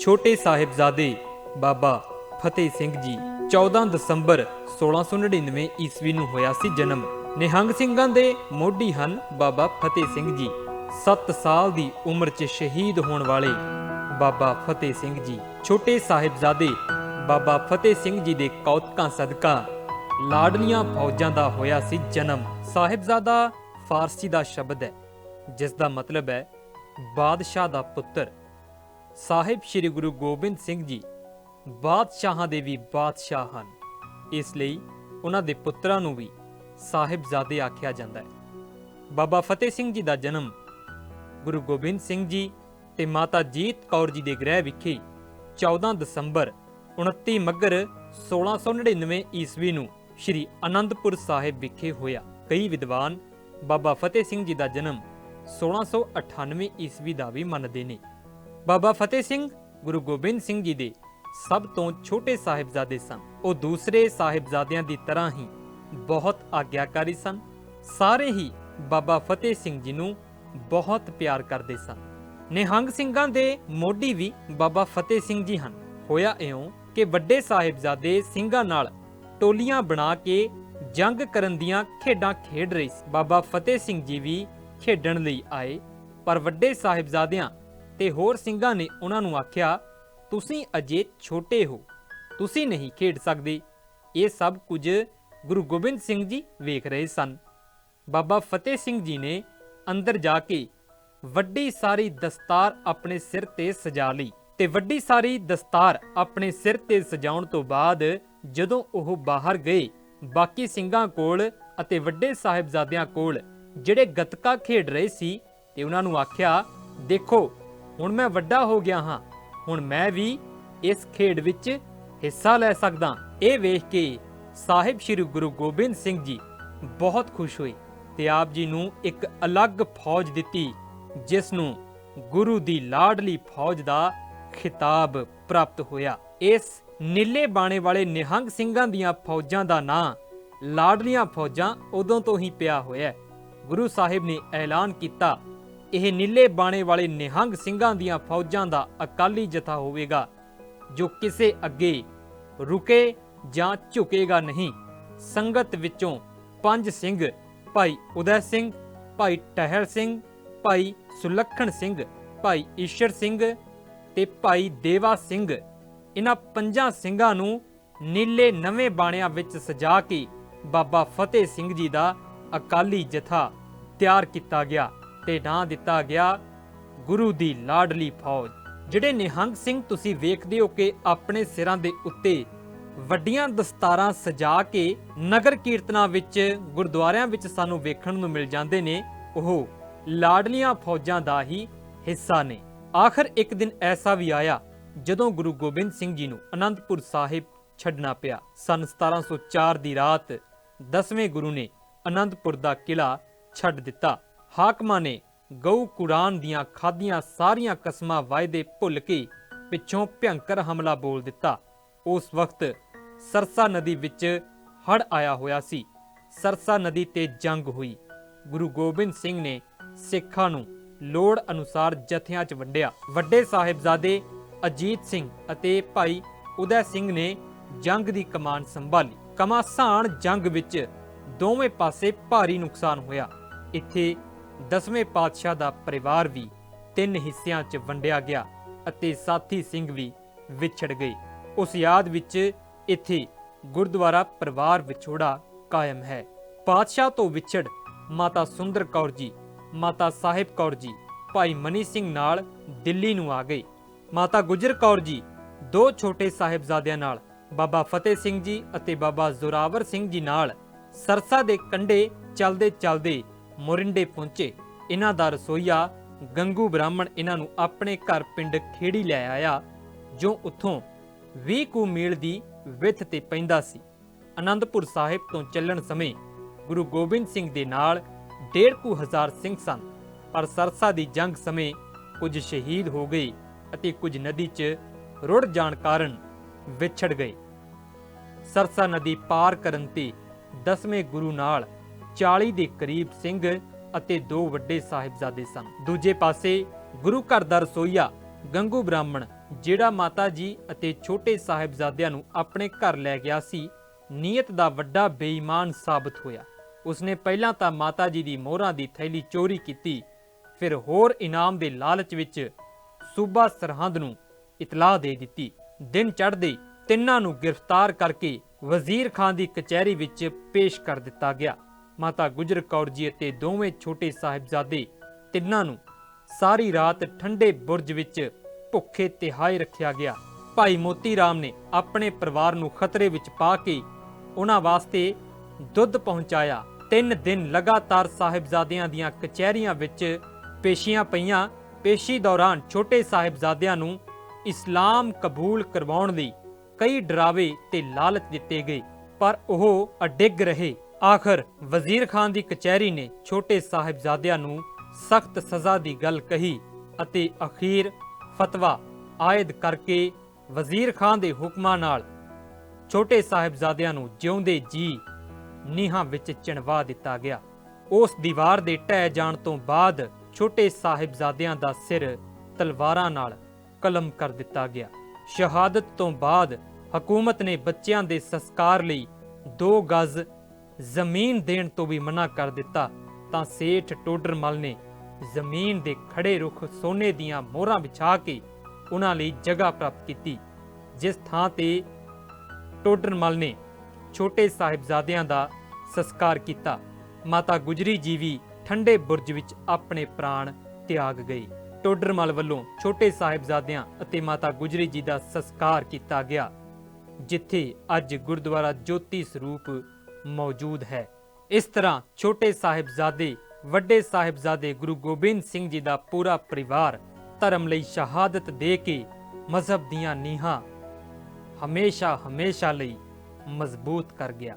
ਛੋਟੇ ਸਾਹਿਬਜ਼ਾਦੇ ਬਾਬਾ ਫਤਿਹ ਸਿੰਘ ਜੀ 14 ਦਸੰਬਰ 1699 ਈਸਵੀ ਨੂੰ ਹੋਇਆ ਸੀ ਜਨਮ। ਨਿਹੰਗ ਸਿੰਘਾਂ ਦੇ ਮੋਢੀ ਹਨ ਬਾਬਾ ਫਤਿਹ ਸਿੰਘ ਜੀ। 7 ਸਾਲ ਦੀ ਉਮਰ 'ਚ ਸ਼ਹੀਦ ਹੋਣ ਵਾਲੇ ਬਾਬਾ ਫਤਿਹ ਸਿੰਘ ਜੀ। ਛੋਟੇ ਸਾਹਿਬਜ਼ਾਦੇ ਬਾਬਾ ਫਤਿਹ ਸਿੰਘ ਜੀ ਦੇ ਕੌਤਕਾਂ ਸਦਕਾ ਲਾਡਲੀਆਂ ਫੌਜਾਂ ਦਾ ਹੋਇਆ ਸੀ ਜਨਮ। ਸਾਹਿਬਜ਼ਾਦਾ ਫਾਰਸੀ ਦਾ ਸ਼ਬਦ ਹੈ ਜਿਸ ਦਾ ਮਤਲਬ ਹੈ, ਬਾਦਸ਼ਾਹ ਦਾ ਪੁੱਤਰ। ਸਾਹਿਬ ਸ੍ਰੀ ਗੁਰੂ ਗੋਬਿੰਦ ਸਿੰਘ ਜੀ ਬਾਦਸ਼ਾਹਾਂ ਦੇ ਵੀ ਬਾਦਸ਼ਾਹ ਹਨ। ਇਸ ਲਈ ਉਹਨਾਂ ਦੇ ਪੁੱਤਰਾਂ ਨੂੰ ਵੀ ਸਾਹਿਬਜ਼ਾਦੇ ਆਖਿਆ ਜਾਂਦਾ ਹੈ। ਬਾਬਾ ਫਤਿਹ ਸਿੰਘ ਜੀ ਦਾ ਜਨਮ ਗੁਰੂ ਗੋਬਿੰਦ ਸਿੰਘ ਜੀ ਤੇ ਮਾਤਾ ਜੀਤ ਕੌਰ ਜੀ ਦੇ ਗ੍ਰਹਿ ਵਿਖੇ 14 ਦਸੰਬਰ 29 ਮੱਘਰ 1699 ਈਸਵੀ ਨੂੰ ਸ੍ਰੀ ਅਨੰਦਪੁਰ ਸਾਹਿਬ ਵਿਖੇ ਹੋਇਆ। ਕਈ ਵਿਦਵਾਨ ਬਾਬਾ ਫਤਿਹ ਸਿੰਘ ਜੀ ਦਾ ਜਨਮ 1698 ਈਸਵੀ ਦਾ ਵੀ ਮੰਨਦੇ ਨੇ। ਬਾਬਾ ਫਤਿਹ ਸਿੰਘ, ਗੁਰੂ ਗੋਬਿੰਦ ਸਿੰਘ ਜੀ ਦੇ ਸਭ ਤੋਂ ਛੋਟੇ ਸਾਹਿਬਜ਼ਾਦੇ ਸਨ। ਉਹ ਦੂਸਰੇ ਸਾਹਿਬਜ਼ਾਦਿਆਂ ਦੀ ਤਰ੍ਹਾਂ ਹੀ ਬਹੁਤ ਆਗਿਆਕਾਰੀ ਸਨ। ਸਾਰੇ ਹੀ ਬਾਬਾ ਫਤਿਹ ਸਿੰਘ ਜੀ ਨੂੰ ਬਹੁਤ ਪਿਆਰ ਕਰਦੇ ਸਨ। ਨਿਹੰਗ ਸਿੰਘਾਂ ਦੇ ਮੋਢੀ ਵੀ ਬਾਬਾ ਫਤਿਹ ਸਿੰਘ ਜੀ ਹਨ। ਹੋਇਆ ਇਉਂ ਕਿ ਵੱਡੇ ਸਾਹਿਬਜ਼ਾਦੇ ਸਿੰਘਾਂ ਨਾਲ ਟੋਲੀਆਂ ਬਣਾ ਕੇ ਜੰਗ ਕਰਨ ਦੀਆਂ ਖੇਡਾਂ ਖੇਡ ਰਹੇ ਸੀ। ਬਾਬਾ ਫਤਿਹ ਸਿੰਘ ਜੀ ਵੀ ਖੇਡਣ ਲਈ ਆਏ, ਪਰ ਵੱਡੇ ਸਾਹਿਬਜ਼ਾਦਿਆਂ ਤੇ ਹੋਰ ਸਿੰਘਾਂ ਨੇ ਉਹਨਾਂ ਨੂੰ ਆਖਿਆ, ਤੁਸੀਂ ਅਜੇ ਛੋਟੇ ਹੋ, ਤੁਸੀਂ ਨਹੀਂ ਖੇਡ ਸਕਦੇ। ਇਹ ਸਭ ਕੁਝ ਗੁਰੂ ਗੋਬਿੰਦ ਸਿੰਘ ਜੀ ਵੇਖ ਰਹੇ ਸਨ। ਬਾਬਾ ਫਤਿਹ ਸਿੰਘ ਜੀ ਨੇ ਅੰਦਰ ਜਾ ਕੇ ਵੱਡੀ ਸਾਰੀ ਦਸਤਾਰ ਆਪਣੇ ਸਿਰ ਤੇ ਸਜਾ ਲਈ ਤੇ ਵੱਡੀ ਸਾਰੀ ਦਸਤਾਰ ਆਪਣੇ ਸਿਰ ਤੇ ਸਜਾਉਣ ਤੋਂ ਬਾਅਦ ਜਦੋਂ ਉਹ ਬਾਹਰ ਗਏ, ਬਾਕੀ ਸਿੰਘਾਂ ਕੋਲ ਅਤੇ ਵੱਡੇ ਸਾਹਿਬਜ਼ਾਦਿਆਂ ਕੋਲ ਜਿਹੜੇ ਗੱਤਕਾ ਖੇਡ ਰਹੇ ਸੀ ਤੇ ਉਹਨਾਂ ਨੂੰ ਆਖਿਆ, ਦੇਖੋ ਹੁਣ ਮੈਂ ਵੱਡਾ ਹੋ ਗਿਆ ਹਾਂ। ਹੁਣ ਮੈਂ ਵੀ ਇਸ ਖੇਡ ਵਿੱਚ ਹਿੱਸਾ ਲੈ ਸਕਦਾ। ਇਹ ਵੇਖ ਕੇ ਸਾਹਿਬ ਸ੍ਰੀ ਗੁਰੂ ਗੋਬਿੰਦ ਸਿੰਘ ਜੀ ਬਹੁਤ ਖੁਸ਼ ਹੋਏ ਤੇ ਆਪ ਜੀ ਨੂੰ ਇੱਕ ਅਲੱਗ ਫੌਜ ਦਿੱਤੀ, ਜਿਸ ਨੂੰ ਗੁਰੂ ਦੀ ਲਾਡਲੀ ਫੌਜ ਦਾ ਖਿਤਾਬ ਪ੍ਰਾਪਤ ਹੋਇਆ। ਇਸ ਨੀਲੇ ਬਾਣੇ ਵਾਲੇ ਨਿਹੰਗ ਸਿੰਘਾਂ ਦੀਆਂ ਫੌਜਾਂ ਦਾ ਨਾਂ ਲਾਡਲੀਆਂ ਫੌਜਾਂ ਉਦੋਂ ਤੋਂ ਹੀ ਪਿਆ ਹੋਇਆ ਗੁਰੂ ਸਾਹਿਬ ਨੇ ਐਲਾਨ ਕੀਤਾ ਇਹ ਨੀਲੇ ਬਾਣੇ ਵਾਲੇ ਨਿਹੰਗ ਸਿੰਘਾਂ ਦੀਆਂ ਫੌਜਾਂ ਦਾ ਅਕਾਲੀ ਜਥਾ ਹੋਵੇਗਾ, ਜੋ ਕਿਸੇ ਅੱਗੇ ਰੁਕੇ ਜਾਂ ਝੁਕੇਗਾ ਨਹੀਂ। ਸੰਗਤ ਵਿੱਚੋਂ ਪੰਜ ਸਿੰਘ, ਭਾਈ ਉਦੈ ਸਿੰਘ, ਭਾਈ ਟਹਿਲ ਸਿੰਘ, ਭਾਈ ਸੁਲੱਖਣ ਸਿੰਘ, ਭਾਈ ਈਸ਼ਰ ਸਿੰਘ ਤੇ ਭਾਈ ਦੇਵਾ ਸਿੰਘ ਇਹਨਾਂ ਪੰਜਾਂ ਸਿੰਘਾਂ ਨੂੰ ਨੀਲੇ ਨਵੇਂ ਬਾਣਿਆਂ ਵਿੱਚ ਸਜਾ ਕੇ ਬਾਬਾ ਫਤਿਹ ਸਿੰਘ ਜੀ ਦਾ ਅਕਾਲੀ ਜਥਾ ਤਿਆਰ ਕੀਤਾ ਗਿਆ। ਤੇ ਨਾਂ ਦਿੱਤਾ ਗਿਆ ਗੁਰੂ ਦੀ ਲਾਡਲੀ ਫੌਜ, ਜਿਹੜੇ ਨਿਹੰਗ ਸਿੰਘ ਤੁਸੀਂ ਵੇਖਦੇ ਹੋ ਕਿ ਆਪਣੇ ਸਿਰਾਂ ਦੇ ਉੱਤੇ ਵੱਡੀਆਂ ਦਸਤਾਰਾਂ ਸਜਾ ਕੇ ਨਗਰ ਕੀਰਤਨਾਂ ਵਿੱਚ, ਗੁਰਦੁਆਰਿਆਂ ਵਿੱਚ ਸਾਨੂੰ ਵੇਖਣ ਨੂੰ ਮਿਲ ਜਾਂਦੇ ਨੇ, ਉਹ ਲਾਡਲੀਆਂ ਫੌਜਾਂ ਦਾ ਹੀ ਹਿੱਸਾ ਨੇ। ਆਖਰ ਇੱਕ ਦਿਨ ਐਸਾ ਵੀ ਆਇਆ, ਜਦੋਂ ਗੁਰੂ ਗੋਬਿੰਦ ਸਿੰਘ ਜੀ ਨੂੰ ਅਨੰਦਪੁਰ ਸਾਹਿਬ ਛੱਡਣਾ ਪਿਆ। ਸਨ 1704 ਦੀ ਰਾਤ 10ਵੇਂ ਗੁਰੂ ਨੇ ਅਨੰਦਪੁਰ ਦਾ ਕਿਲਾ ਛੱਡ ਦਿੱਤਾ। ਹਾਕਮਾਂ ਨੇ ਗਊ ਕੁਰਾਨ ਦੀਆਂ ਖਾਦੀਆਂ ਸਾਰੀਆਂ ਕਸਮਾਂ ਵਾਅਦੇ ਭੁੱਲ ਕੇ ਪਿੱਛੋਂ ਭਿਅੰਕਰ ਹਮਲਾ ਬੋਲ ਦਿੱਤਾ। ਉਸ ਵਕਤ ਸਰਸਾ ਨਦੀ ਵਿੱਚ ਹੜ ਆਇਆ ਹੋਇਆ ਸੀ। ਸਰਸਾ ਨਦੀ ਤੇ ਜੰਗ ਹੋਈ। ਗੁਰੂ ਗੋਬਿੰਦ ਸਿੰਘ ਨੇ ਸਿੱਖਾਂ ਨੂੰ ਲੋੜ ਅਨੁਸਾਰ ਜਥਿਆਂ 'ਚ ਵੰਡਿਆ। ਵੱਡੇ ਸਾਹਿਬਜ਼ਾਦੇ ਅਜੀਤ ਸਿੰਘ ਅਤੇ ਭਾਈ ਉਦੈ ਸਿੰਘ ਨੇ ਜੰਗ ਦੀ ਕਮਾਨ ਸੰਭਾਲੀ। ਕਮਾਸਾਨ ਜੰਗ ਵਿੱਚ ਦੋਵੇਂ ਪਾਸੇ ਭਾਰੀ ਨੁਕਸਾਨ ਹੋਇਆ। ਇੱਥੇ ਦਸਵੇਂ ਪਾਤਸ਼ਾਹ ਦਾ ਪਰਿਵਾਰ ਵੀ ਤਿੰਨ ਹਿੱਸਿਆਂ 'ਚ ਵੰਡਿਆ ਗਿਆ ਅਤੇ ਸਾਥੀ ਸਿੰਘ ਵੀ ਵਿਛੜ ਗਏ। ਉਸ ਯਾਦ ਵਿੱਚ ਇੱਥੇ ਗੁਰਦੁਆਰਾ ਪਰਿਵਾਰ ਵਿਛੋੜਾ ਕਾਇਮ ਹੈ। ਪਾਤਸ਼ਾਹ ਤੋਂ ਵਿਛੜ ਮਾਤਾ ਸੁੰਦਰ ਕੌਰ ਜੀ, ਮਾਤਾ ਸਾਹਿਬ ਕੌਰ ਜੀ, ਭਾਈ ਮਨੀ ਸਿੰਘ ਨਾਲ ਦਿੱਲੀ ਨੂੰ ਆ ਗਏ। ਮਾਤਾ ਗੁਜਰ ਕੌਰ ਜੀ, ਦੋ ਛੋਟੇ ਸਾਹਿਬਜ਼ਾਦਿਆਂ ਨਾਲ, ਬਾਬਾ ਫਤਿਹ ਸਿੰਘ ਜੀ ਅਤੇ ਬਾਬਾ ਜ਼ੋਰਾਵਰ ਸਿੰਘ ਜੀ ਨਾਲ ਸਰਸਾ ਦੇ ਕੰਢੇ ਚਲਦੇ ਚਲਦੇ ਮੋਰਿੰਡੇ ਪਹੁੰਚੇ। ਇਹਨਾਂ ਦਾ ਰਸੋਈਆ ਗੰਗੂ ਬ੍ਰਾਹਮਣ ਇਹਨਾਂ ਨੂੰ ਆਪਣੇ ਘਰ ਪਿੰਡ ਖੇੜੀ ਲੈ ਆਇਆ, ਜੋ ਉੱਥੋਂ 20 ਕੁ ਮੀਲ ਦੀ ਵਿੱਥ ਤੇ ਪੈਂਦਾ ਸੀ। ਅਨੰਦਪੁਰ ਸਾਹਿਬ ਤੋਂ ਚੱਲਣ ਸਮੇਂ ਗੁਰੂ ਗੋਬਿੰਦ ਸਿੰਘ ਦੇ ਨਾਲ ਡੇਢ ਕੁ ਹਜ਼ਾਰ ਸਿੰਘ ਸਨ, ਪਰ ਸਰਸਾ ਦੀ ਜੰਗ ਸਮੇਂ ਕੁਝ ਸ਼ਹੀਦ ਹੋ ਗਏ ਅਤੇ ਕੁਝ ਨਦੀ 'ਚ ਰੁੜ ਜਾਣ ਕਾਰਨ ਵਿਛੜ ਗਏ। ਸਰਸਾ ਨਦੀ ਪਾਰ ਕਰਨ ਤੇ ਦਸਵੇਂ ਗੁਰੂ ਨਾਲ 40 ਦੇ ਕਰੀਬ ਸਿੰਘ ਅਤੇ ਦੋ ਵੱਡੇ ਸਾਹਿਬਜ਼ਾਦੇ ਸਨ। ਦੂਜੇ ਪਾਸੇ ਗੁਰੂ ਘਰ ਦਾ ਰਸੋਈਆ ਗੰਗੂ ਬ੍ਰਾਹਮਣ, ਜਿਹੜਾ ਮਾਤਾ ਜੀ ਅਤੇ ਛੋਟੇ ਸਾਹਿਬਜ਼ਾਦਿਆਂ ਨੂੰ ਆਪਣੇ ਘਰ ਲੈ ਗਿਆ ਸੀ, ਨੀਅਤ ਦਾ ਵੱਡਾ ਬੇਈਮਾਨ ਸਾਬਤ ਹੋਇਆ। ਉਸਨੇ ਪਹਿਲਾਂ ਤਾਂ ਮਾਤਾ ਜੀ ਦੀ ਮੋਹਰਾਂ ਦੀ ਥੈਲੀ ਚੋਰੀ ਕੀਤੀ, ਫਿਰ ਹੋਰ ਇਨਾਮ ਦੇ ਲਾਲਚ ਵਿੱਚ ਸੂਬਾ ਸਰਹੰਦ ਨੂੰ ਇਤਲਾਹ ਦੇ ਦਿੱਤੀ। ਦਿਨ ਚੜ੍ਹਦੇ ਤਿੰਨਾਂ ਨੂੰ ਗ੍ਰਿਫਤਾਰ ਕਰਕੇ ਵਜ਼ੀਰ ਖਾਨ ਦੀ ਕਚਹਿਰੀ ਵਿੱਚ ਪੇਸ਼ ਕਰ ਦਿੱਤਾ ਗਿਆ। ਮਾਤਾ ਗੁਜਰ ਕੌਰ ਜੀ ਅਤੇ ਦੋਵੇਂ ਛੋਟੇ ਸਾਹਿਬਜ਼ਾਦੇ ਤਿੰਨਾਂ ਨੂੰ ਸਾਰੀ ਰਾਤ ਠੰਡੇ ਬੁਰਜ ਵਿੱਚ ਭੁੱਖੇ ਤਿਹਾਏ ਰੱਖਿਆ ਗਿਆ। ਭਾਈ ਮੋਤੀ ਰਾਮ ਨੇ ਆਪਣੇ ਪਰਿਵਾਰ ਨੂੰ ਖਤਰੇ ਵਿੱਚ ਪਾ ਕੇ ਉਹਨਾਂ ਵਾਸਤੇ ਦੁੱਧ ਪਹੁੰਚਾਇਆ। ਤਿੰਨ ਦਿਨ ਲਗਾਤਾਰ ਸਾਹਿਬਜ਼ਾਦਿਆਂ ਦੀਆਂ ਕਚਹਿਰੀਆਂ ਵਿੱਚ ਪੇਸ਼ੀਆਂ ਪਈਆਂ। ਪੇਸ਼ੀ ਦੌਰਾਨ ਛੋਟੇ ਸਾਹਿਬਜ਼ਾਦਿਆਂ ਨੂੰ ਇਸਲਾਮ ਕਬੂਲ ਕਰਵਾਉਣ ਲਈ ਕਈ ਡਰਾਵੇ ਤੇ ਲਾਲਚ ਦਿੱਤੇ ਗਏ, ਪਰ ਉਹ ਅਡਿੱਗ ਰਹੇ। ਆਖਰ ਵਜ਼ੀਰ ਖਾਨ ਦੀ ਕਚਹਿਰੀ ਨੇ ਛੋਟੇ ਸਾਹਿਬਜ਼ਾਦਿਆਂ ਨੂੰ ਸਖਤ ਸਜ਼ਾ ਦੀ ਗੱਲ ਕਹੀ ਅਤੇ ਅਖੀਰ ਫਤਵਾ ਆਇਦ ਕਰਕੇ ਵਜ਼ੀਰ ਖਾਨ ਦੇ ਹੁਕਮਾਂ ਨਾਲ ਛੋਟੇ ਸਾਹਿਬਜ਼ਾਦਿਆਂ ਨੂੰ ਜਿਉਂਦੇ ਜੀ ਨੀਹਾਂ ਵਿੱਚ ਚਿਣਵਾ ਦਿੱਤਾ ਗਿਆ। ਉਸ ਦੀਵਾਰ ਦੇ ਢਹਿ ਜਾਣ ਤੋਂ ਬਾਅਦ ਛੋਟੇ ਸਾਹਿਬਜ਼ਾਦਿਆਂ ਦਾ ਸਿਰ ਤਲਵਾਰਾਂ ਨਾਲ ਕਲਮ ਕਰ ਦਿੱਤਾ ਗਿਆ। ਸ਼ਹਾਦਤ ਤੋਂ ਬਾਅਦ ਹਕੂਮਤ ਨੇ ਬੱਚਿਆਂ ਦੇ ਸੰਸਕਾਰ ਲਈ 2 ਗਜ਼ ਜ਼ਮੀਨ ਦੇਣ ਤੋਂ ਵੀ ਮਨਾ ਕਰ ਦਿੱਤਾ, ਤਾਂ ਸੇਠ ਟੋਡਰਮਲ ਨੇ ਜ਼ਮੀਨ ਦੇ ਖੜੇ ਰੁੱਖ ਸੋਨੇ ਦੀਆਂ ਮੋਹਰਾਂ ਵਿਛਾ ਕੇ ਉਹਨਾਂ ਲਈ ਜਗ੍ਹਾ ਪ੍ਰਾਪਤ ਕੀਤੀ, ਜਿਸ ਥਾਂ ਤੇ ਟੋਡਰਮਲ ਨੇ ਛੋਟੇ ਸਾਹਿਬਜ਼ਾਦਿਆਂ ਦਾ ਸੰਸਕਾਰ ਕੀਤਾ। ਮਾਤਾ ਗੁਜਰੀ ਜੀ ਵੀ ਠੰਡੇ ਬੁਰਜ ਵਿੱਚ ਆਪਣੇ ਪ੍ਰਾਣ ਤਿਆਗ ਗਈ ਟੋਡਰਮਲ ਵੱਲੋਂ ਛੋਟੇ ਸਾਹਿਬਜ਼ਾਦਿਆਂ ਅਤੇ ਮਾਤਾ ਗੁਜਰੀ ਜੀ ਦਾ ਸੰਸਕਾਰ ਕੀਤਾ ਗਿਆ, ਜਿੱਥੇ ਅੱਜ ਗੁਰਦੁਆਰਾ ਜੋਤੀ ਸਰੂਪ ਮੌਜੂਦ ਹੈ। ਇਸ ਤਰ੍ਹਾਂ ਛੋਟੇ ਸਾਹਿਬਜ਼ਾਦੇ, ਵੱਡੇ ਸਾਹਿਬਜ਼ਾਦੇ ਗੁਰੂ ਗੋਬਿੰਦ ਸਿੰਘ ਜੀ ਦਾ ਪੂਰਾ ਪਰਿਵਾਰ ਧਰਮ ਲਈ ਸ਼ਹਾਦਤ ਦੇ ਕੇ ਮਜ਼ਹਬ ਦੀਆਂ ਨੀਹਾਂ ਹਮੇਸ਼ਾ ਹਮੇਸ਼ਾ ਲਈ ਮਜ਼ਬੂਤ ਕਰ ਗਿਆ।